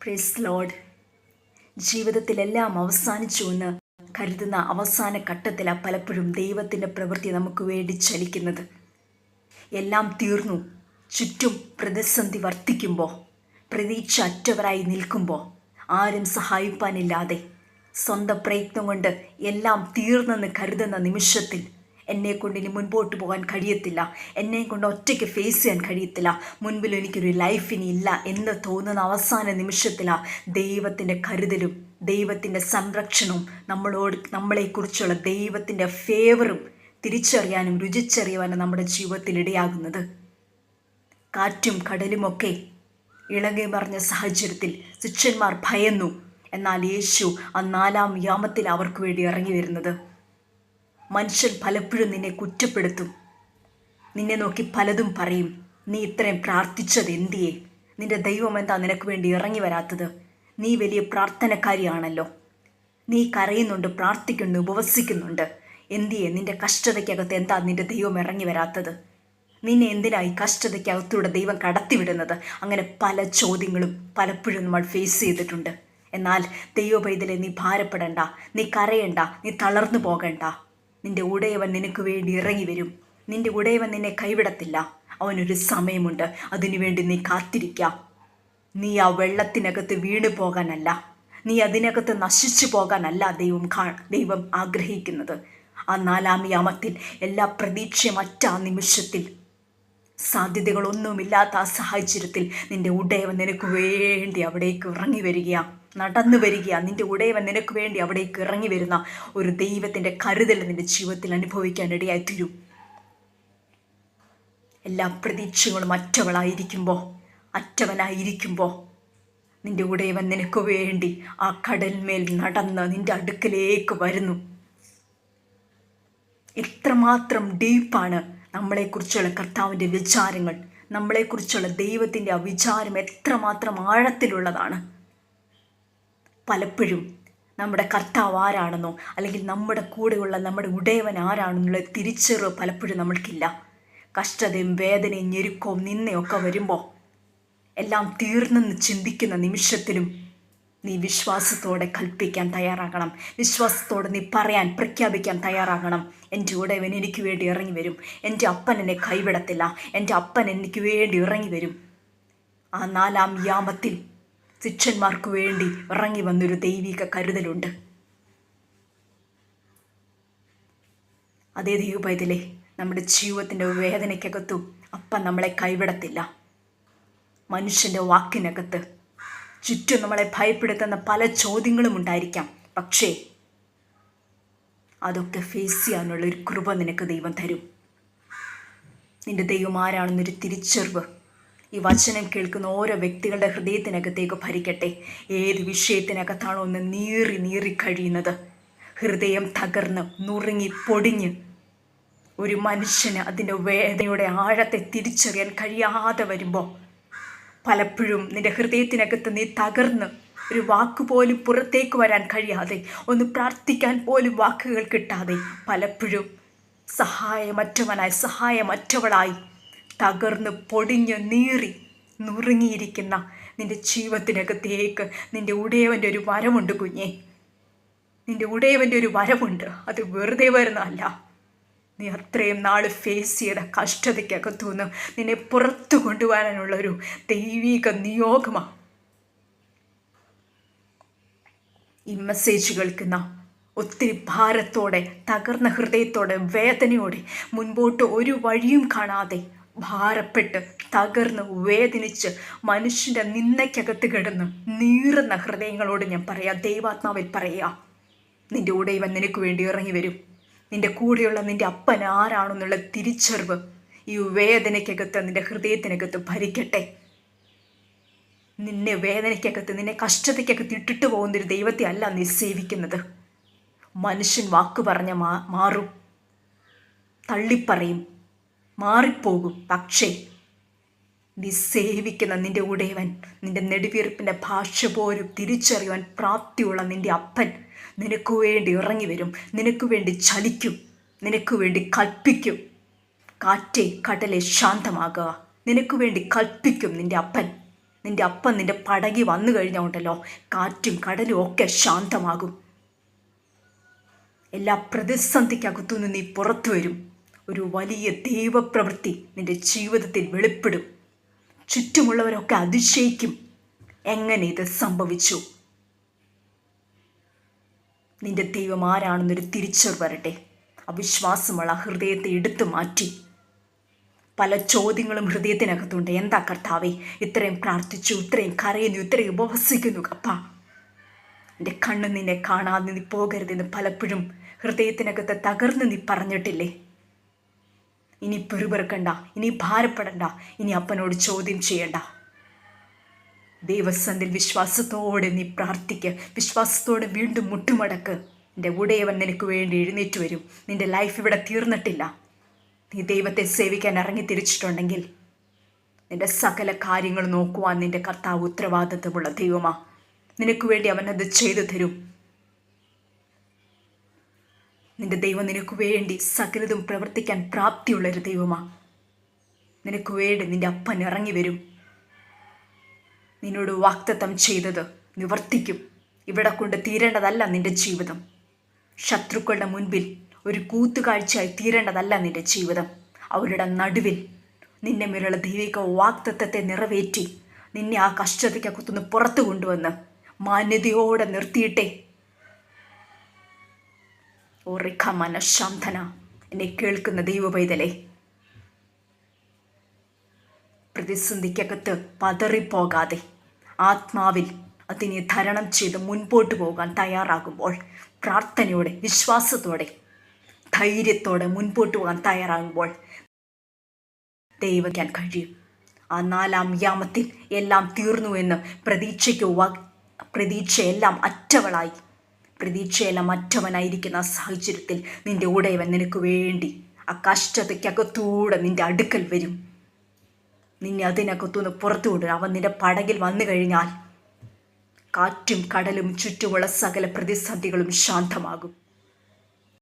പ്രിസ് load ജീവിതത്തിലെല്ലാം അവസാനിച്ചു എന്ന് കരുതുന്ന അവസാന ഘട്ടത്തിലാണ് പലപ്പോഴും ദൈവത്തിന്റെ പ്രവൃത്തി നമുക്ക് വേണ്ടി ചലിക്കുന്നത്. എല്ലാം തീർന്നു. ചുറ്റും പ്രതിസന്ധി വർദ്ധിക്കുമ്പോൾ പ്രതീക്ഷ അറ്റവരായി നിൽക്കുമ്പോൾ ആരും സഹായിപ്പാനില്ലാതെ സ്വന്തം പ്രയത്നം കൊണ്ട് എല്ലാം തീർന്നെന്ന് കരുതുന്ന നിമിഷത്തിൽ എന്നെ കൊണ്ട് ഇനി മുൻപോട്ട് പോകാൻ കഴിയത്തില്ല. എന്നെ കൊണ്ട് ഒറ്റയ്ക്ക് ഫേസ് ചെയ്യാൻ കഴിയത്തില്ല. മുൻപിൽ എനിക്കൊരു ലൈഫ് ഇനി ഇല്ല എന്ന് തോന്നുന്ന അവസാന നിമിഷത്തിലാണ് ദൈവത്തിന്റെ കരുതലും ദൈവത്തിന്റെ സംരക്ഷണവും നമ്മളോട് നമ്മളെക്കുറിച്ചുള്ള ദൈവത്തിന്റെ ഫേവറും തിരിച്ചറിയാനും രുചിച്ചറിയുവാനും നമ്മുടെ ജീവിതത്തിൽ ഇടയാകുന്നത്. കാറ്റും കടലുമൊക്കെ ഇളകി മറിഞ്ഞ സാഹചര്യത്തിൽ ശിഷ്യന്മാർ ഭയന്നു. എന്നാൽ യേശു ആ നാലാം യാമത്തിൽ അവർക്ക് വേണ്ടി ഇറങ്ങി വരുന്നത്. മനുഷ്യൻ പലപ്പോഴും നിന്നെ കുറ്റപ്പെടുത്തും. നിന്നെ നോക്കി പലതും പറയും. നീ ഇത്രയും പ്രാർത്ഥിച്ചത് എന്തിയെ? നിന്റെ ദൈവം എന്താ നിനക്ക് വേണ്ടി ഇറങ്ങി വരാത്തത്? നീ വലിയ പ്രാർത്ഥനക്കാരിയാണല്ലോ. നീ കരയുന്നുണ്ട് പ്രാർത്ഥിക്കുന്നു ഉപവസിക്കുന്നുണ്ട്. എന്തിയെ? നിന്റെ കഷ്ടതയ്ക്കകത്ത് എന്താ നിന്റെ ദൈവം ഇറങ്ങി വരാത്തത്? നിന്നെ എന്തിനായി കഷ്ടതയ്ക്കകത്തൂടെ ദൈവം കടത്തിവിടുന്നത്? അങ്ങനെ പല ചോദ്യങ്ങളും പലപ്പോഴും നമ്മൾ ഫേസ് ചെയ്തിട്ടുണ്ട്. എന്നാൽ ദൈവ പൈതലെ നീ ഭാരപ്പെടണ്ട നീ കരയണ്ട നീ തളർന്നു പോകണ്ട. നിന്റെ ഉടയവൻ നിനക്ക് വേണ്ടി ഇറങ്ങി വരും. നിന്റെ ഉടയവൻ നിന്നെ കൈവിടത്തില്ല. അവനൊരു സമയമുണ്ട്. അതിനുവേണ്ടി നീ കാത്തിരിക്കാം. നീ ആ വെള്ളത്തിനകത്ത് വീണു പോകാനല്ല. നീ അതിനകത്ത് നശിച്ചു പോകാനല്ല ദൈവം കാ ദൈവം ആഗ്രഹിക്കുന്നത്. ആ നാലാം യാമത്തിൽ എല്ലാ പ്രതീക്ഷയും അറ്റ ആ നിമിഷത്തിൽ. സാധ്യതകളൊന്നുമില്ലാത്ത ആ സാഹചര്യത്തിൽ നിന്റെ ഉടയവൻ നിനക്ക് വേണ്ടി അവിടേക്ക് ഇറങ്ങി വരിക നടന്നു വരിക നിന്റെ ഉടയവൻ നിനക്ക് വേണ്ടി അവിടേക്ക് ഇറങ്ങി വരുന്ന ഒരു ദൈവത്തിന്റെ കരുതൽ നിന്റെ ജീവിതത്തിൽ അനുഭവിക്കാൻ ഇടയായി തീരും. എല്ലാ പ്രതീക്ഷകളും അറ്റവളായിരിക്കുമ്പോൾ അറ്റവനായിരിക്കുമ്പോൾ നിന്റെ ഉടയവൻ നിനക്ക് വേണ്ടി ആ കടൽമേൽ നടന്ന് നിന്റെ അടുക്കലേക്ക് വരുന്നു. എത്രമാത്രം ഡീപ്പാണ് നമ്മളെക്കുറിച്ചുള്ള കർത്താവിന്റെ വിചാരങ്ങൾ നമ്മളെക്കുറിച്ചുള്ള ദൈവത്തിന്റെ ആ വിചാരം എത്രമാത്രം ആഴത്തിലുള്ളതാണ്. പലപ്പോഴും നമ്മുടെ കർത്താവ് ആരാണെന്നോ അല്ലെങ്കിൽ നമ്മുടെ കൂടെയുള്ള നമ്മുടെ ഉടയവൻ ആരാണെന്നുള്ള തിരിച്ചറിവ് പലപ്പോഴും നമ്മൾക്കില്ല. കഷ്ടതയും വേദനയും ഞെരുക്കവും നിന്നയൊക്കെ വരുമ്പോൾ എല്ലാം തീർന്നെന്ന് ചിന്തിക്കുന്ന നിമിഷത്തിലും നീ വിശ്വാസത്തോടെ കൽപ്പിക്കാൻ തയ്യാറാകണം. വിശ്വാസത്തോടെ നീ പറയാൻ പ്രഖ്യാപിക്കാൻ തയ്യാറാകണം. എന്റെ ഉടയവൻ എനിക്ക് വേണ്ടി ഇറങ്ങി വരും. എന്റെ അപ്പൻ എന്നെ കൈവിടത്തില്ല. എന്റെ അപ്പൻ എനിക്ക് വേണ്ടി ഇറങ്ങി വരും. ആ നാലാം യാമത്തിൽ ശിഷ്യന്മാർക്ക് വേണ്ടി ഇറങ്ങി വന്നൊരു ദൈവിക കരുതലുണ്ട്. അതേ ദൈവപൈതലേ നമ്മുടെ ജീവിതത്തിന്റെ വേദനയ്ക്കകത്തും അപ്പം നമ്മളെ കൈവിടത്തില്ല. മനുഷ്യന്റെ വാക്കിനകത്ത് ചുറ്റും നമ്മളെ ഭയപ്പെടുത്തുന്ന പല ചോദ്യങ്ങളും ഉണ്ടായിരിക്കാം. പക്ഷേ അതൊക്കെ ഫേസ് ചെയ്യാനുള്ള ഒരു കൃപ നിനക്ക് ദൈവം തരും. നിന്റെ ദൈവം ആരാണെന്നൊരു തിരിച്ചറിവ് ഈ വചനം കേൾക്കുന്ന ഓരോ വ്യക്തികളുടെ ഹൃദയത്തിനകത്തേക്ക് ഭരിക്കട്ടെ. ഏത് വിഷയത്തിനകത്താണോ ഒന്ന് നീറി നീറി കഴിയുന്നത്. ഹൃദയം തകർന്ന് നുറുങ്ങി പൊടിഞ്ഞ് ഒരു മനുഷ്യന് അതിന്റെ വേദനയുടെ ആഴത്തെ തിരിച്ചറിയാൻ കഴിയാതെ വരുമ്പോൾ പലപ്പോഴും നിന്റെ ഹൃദയത്തിനകത്ത് നീ തകർന്ന് ഒരു വാക്ക് പോലും പുറത്തേക്ക് വരാൻ കഴിയാതെ ഒന്ന് പ്രാർത്ഥിക്കാൻ പോലും വാക്കുകൾ കിട്ടാതെ പലപ്പോഴും സഹായമറ്റവനായി സഹായമറ്റവളായി തകർന്ന് പൊടിഞ്ഞ് നീറി നുറുങ്ങിയിരിക്കുന്ന നിന്റെ ജീവത്തിനകത്തേക്ക് നിന്റെ ഉടയവന്റെ ഒരു വരമുണ്ട് കുഞ്ഞെ. നിന്റെ ഉടയവന്റെ ഒരു വരമുണ്ട് അത് വെറുതെ വരുന്നതല്ല. നീ അത്രയും നാൾ ഫേസ് ചെയ്ത കഷ്ടതയ്ക്കകത്തുനിന്ന് നിന്നെ പുറത്തു കൊണ്ടുവരാനുള്ള ഒരു ദൈവിക നിയോഗമാണ് ഈ മെസ്സേജ് കേൾക്കുന്ന ഒത്തിരി ഭാരത്തോടെ തകർന്ന ഹൃദയത്തോടെ വേദനയോടെ മുൻപോട്ട് ഒരു വഴിയും കാണാതെ ഭാരപ്പെട്ട് തകർന്ന് വേദനിച്ച് മനുഷ്യന്റെ നിന്നയ്ക്കകത്ത് കിടന്ന് നീറുന്ന ഹൃദയങ്ങളോട് ഞാൻ പറയാം ദൈവാത്മാവിൽ പറയാം നിന്റെ കൂടെ ഇവൻ നിനക്ക് വേണ്ടി ഇറങ്ങി വരും. നിന്റെ കൂടെയുള്ള നിന്റെ അപ്പൻ ആരാണെന്നുള്ള തിരിച്ചറിവ് ഈ വേദനയ്ക്കകത്ത് നിന്റെ ഹൃദയത്തിനകത്ത് ഭരിക്കട്ടെ. നിന്നെ വേദനയ്ക്കകത്ത് നിന്നെ കഷ്ടതയ്ക്കകത്ത് ഇട്ടിട്ട് പോകുന്നൊരു ദൈവത്തെ അല്ല നീ സേവിക്കുന്നത്. മനുഷ്യൻ വാക്ക് പറഞ്ഞ മാറും തള്ളിപ്പറയും മാറിപ്പോകും. പക്ഷേ നീ സേവിക്കുന്ന നിന്റെ ഉടയവൻ നിന്റെ നെടുവീർപ്പിന്റെ ഭാഷ പോലും തിരിച്ചറിയുവാൻ പ്രാപ്തിയുള്ള നിന്റെ അപ്പൻ നിനക്ക് വേണ്ടി ഇറങ്ങി വരും നിനക്ക് വേണ്ടി ചലിക്കും നിനക്ക് വേണ്ടി കൽപ്പിക്കും. കാറ്റെ കടലെ ശാന്തമാകുക നിനക്ക് വേണ്ടി കൽപ്പിക്കും നിന്റെ അപ്പൻ. നിന്റെ അപ്പൻ നിന്റെ പടകി വന്നു കഴിഞ്ഞോണ്ടല്ലോ കാറ്റും കടലും ഒക്കെ ശാന്തമാകും. എല്ലാ പ്രതിസന്ധിക്കകത്തുനിന്ന് നീ പുറത്തു വരും. ഒരു വലിയ ദൈവപ്രവൃത്തി നിന്റെ ജീവിതത്തിൽ വെളിപ്പെടും. ചുറ്റുമുള്ളവരൊക്കെ അതിശയിക്കും. എങ്ങനെ ഇത് സംഭവിച്ചു? നിന്റെ ദൈവം ആരാണെന്നൊരു തിരിച്ചറിവ് വരട്ടെ. അവിശ്വാസമുള്ള ഹൃദയത്തെ എടുത്തു മാറ്റി. പല ചോദ്യങ്ങളും ഹൃദയത്തിനകത്തുണ്ട്. എന്താ കർത്താവേ? ഇത്രയും പ്രാർത്ഥിച്ചു ഇത്രയും കരയുന്നു ഇത്രയും ഉപവസിക്കുന്നു കപ്പ. എന്റെ കണ്ണ് നിന്നെ കാണാതെ നീ പോകരുതെന്ന് പലപ്പോഴും ഹൃദയത്തിനകത്ത് തകർന്ന് നീ പറഞ്ഞിട്ടില്ലേ? ഇനി പെറുപെറുക്കണ്ട ഇനി ഭാരപ്പെടണ്ട ഇനി അപ്പനോട് ചോദ്യം ചെയ്യണ്ട. ദേവസ്വന്തിൽ വിശ്വാസത്തോടെ നീ പ്രാർത്ഥിക്ക് വിശ്വാസത്തോടെ വീണ്ടും മുട്ടുമടക്ക്. നിന്റെ ഉടയവൻ നിനക്ക് വേണ്ടി എഴുന്നേറ്റ് വരും. നിന്റെ ലൈഫ് ഇവിടെ തീർന്നിട്ടില്ല. നീ ദൈവത്തെ സേവിക്കാൻ ഇറങ്ങി തിരിച്ചിട്ടുണ്ടെങ്കിൽ നിന്റെ സകല കാര്യങ്ങൾ നോക്കുവാൻ നിന്റെ കർത്താവ് ഉത്തരവാദിത്വമുള്ള ദൈവമാ. നിനക്ക് വേണ്ടി അവനത് ചെയ്തു തരും. നിന്റെ ദൈവം നിനക്ക് വേണ്ടി സകലതും പ്രവർത്തിക്കാൻ പ്രാപ്തിയുള്ളൊരു ദൈവമാ. നിനക്ക് വേണ്ടി നിന്റെ അപ്പൻ ഇറങ്ങി വരും. നിന്നോട് വാക്തത്വം ചെയ്തത് നിവർത്തിക്കും. ഇവിടെ കൊണ്ട് തീരേണ്ടതല്ല നിന്റെ ജീവിതം. ശത്രുക്കളുടെ മുൻപിൽ ഒരു കൂത്തുകാഴ്ചയായി തീരേണ്ടതല്ല നിന്റെ ജീവിതം. അവരുടെ നടുവിൽ നിന്നെ മേലുള്ള ദൈവിക വാക്തത്വത്തെ നിറവേറ്റി നിന്നെ ആ കഷ്ടതയ്ക്കകത്തുനിന്ന് പുറത്തു കൊണ്ടുവന്ന് മാന്യതയോടെ നിർത്തിയിട്ടേ. ഓ റിഖ മനഃശാന്തന എന്നെ കേൾക്കുന്ന ദൈവപൈതലേ. പ്രതിസന്ധിക്കകത്ത് പതറിപ്പോകാതെ ആത്മാവിൽ അതിനെ ധരണം ചെയ്ത് മുൻപോട്ട് പോകാൻ തയ്യാറാകുമ്പോൾ പ്രാർത്ഥനയോടെ വിശ്വാസത്തോടെ ധൈര്യത്തോടെ മുൻപോട്ട് പോകാൻ തയ്യാറാകുമ്പോൾ ദൈവിക്കാൻ കഴിയും. ആ നാലാം യാമത്തിൽ എല്ലാം തീർന്നു എന്ന് പ്രതീക്ഷയ്ക്ക് പ്രതീക്ഷയെല്ലാം അറ്റവളായി. പ്രതീക്ഷയെല്ലാം മറ്റവനായിരിക്കുന്ന സാഹചര്യത്തിൽ നിന്റെ ഉടയവൻ നിനക്ക് വേണ്ടി ആ കഷ്ടതയ്ക്കകത്തൂടെ നിന്റെ അടുക്കൽ വരും. നിന്നെ അതിനകത്തുനിന്ന് പുറത്തു വിടുക അവൻ നിന്റെ പടകിൽ വന്നു കഴിഞ്ഞാൽ കാറ്റും കടലും ചുറ്റുമുള്ള സകല പ്രതിസന്ധികളും ശാന്തമാകും.